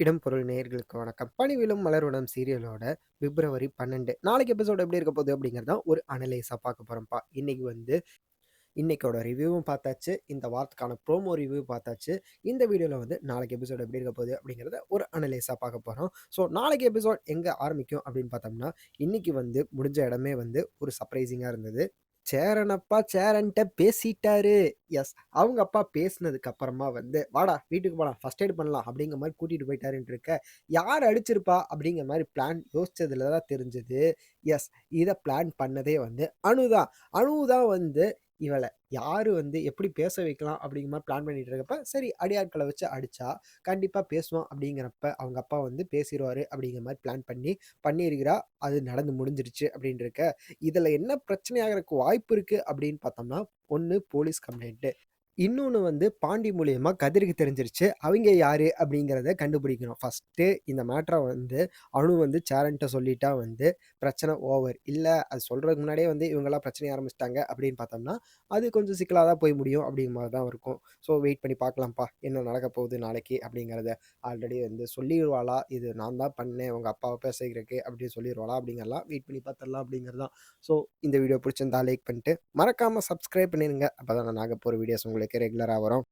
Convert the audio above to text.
இடம் பொருள் நேயர்களுக்கு வணக்கம். பணிவிலும் மலருடன் சீரியலோட பிப்ரவரி 12 நாளைக்கு எபிசோடு எப்படி இருக்க போகுது அப்படிங்கிறது தான் ஒரு அனலைஸாக பார்க்க போகிறோம்ப்பா இன்னைக்கு வந்து இன்னைக்கோட ரிவ்யூவும் பார்த்தாச்சு. இந்த வாரத்துக்கான ப்ரோமோ ரிவ்யூ பார்த்தாச்சு. இந்த வீடியோவில் வந்து நாளைக்கு எபிசோட் எப்படி இருக்க போகுது அப்படிங்கிறத ஒரு அனலைஸாக பார்க்க போகிறோம் ஸோ நாளைக்கு எபிசோட் எங்கே ஆரம்பிக்கும் அப்படின்னு பார்த்தோம்னா, இன்றைக்கி வந்து முடிஞ்ச இடமே வந்து ஒரு சர்ப்ரைசிங்காக இருந்தது. சேரன் அப்பா சேரன்ட்ட பேசிட்டாரு. எஸ். அவங்க அப்பா பேசினதுக்கு அப்புறமா வந்து, "வாடா வீட்டுக்கு போலாம். ஃபர்ஸ்ட் எய்ட் பண்ணலாம்." அப்படிங்கிற மாதிரி கூட்டிட்டு போயிட்டாருன்ட்டு இருக்க, யார் அடிச்சிருப்பா அப்படிங்கிற மாதிரி பிளான் யோசிச்சதுல தான் தெரிஞ்சது. எஸ். இதை பிளான் பண்ணதே வந்து அனு தான். அனு தான் வந்து இவளை யார் வந்து எப்படி பேச வைக்கலாம் அப்படிங்கிற மாதிரி பிளான் பண்ணிட்டு இருக்கப்ப, சரி அடியாட்களை வச்சு அடித்தா கண்டிப்பாக பேசுவான் அப்படிங்கிறப்ப, அவங்க அப்பா வந்து பேசிடுவார் அப்படிங்கிற மாதிரி பிளான் பண்ணி பண்ணியிருக்கிறா. அது நடந்து முடிஞ்சிருச்சு அப்படின்னு இருக்க, என்ன பிரச்சனையாகிறதுக்கு வாய்ப்பு இருக்குது அப்படின்னு பார்த்தோம்னா, ஒன்று போலீஸ் கம்ப்ளைண்ட்டு இன்னொன்று வந்து பாண்டி மூலியமா கதிருக்கு தெரிஞ்சிருச்சு. அவங்க யாரு அப்படிங்கிறத கண்டுபிடிக்கணும். ஃபஸ்ட்டு இந்த மேட்ரை வந்து அனு வந்து சேரன்ட்ட சொல்லிட்டா வந்து பிரச்சனை ஓவர். இல்லை அது சொல்கிறதுக்கு முன்னாடியே வந்து இவங்கெல்லாம் பிரச்சனை ஆரம்பிச்சிட்டாங்க அப்படின்னு பார்த்தோம்னா, அது கொஞ்சம் சிக்கலாக தான் போய் முடியும் அப்படிங்கிற மாதிரி தான் இருக்கும். ஸோ வெயிட் பண்ணி பார்க்கலாம்ப்பா. என்ன நடக்க போகுது நாளைக்கு அப்படிங்கிறத. ஆல்ரெடி வந்து சொல்லிடுவாளா இது நான் தான் பண்ணேன் உங்கள் அப்பாவை பேச அப்படின்னு சொல்லிடுவாளா அப்படிங்கிறலாம் வெயிட் பண்ணி பார்த்துடலாம் அப்படிங்கிறதான் ஸோ இந்த வீடியோ பிடிச்சிருந்தா லைக் பண்ணிட்டு, மறக்காமல் சப்ஸ்கிரைப் பண்ணிருங்க. அப்பதான் நாங்கள் போகிற வீடியோஸ் உங்களுக்கு que arreglar ahora.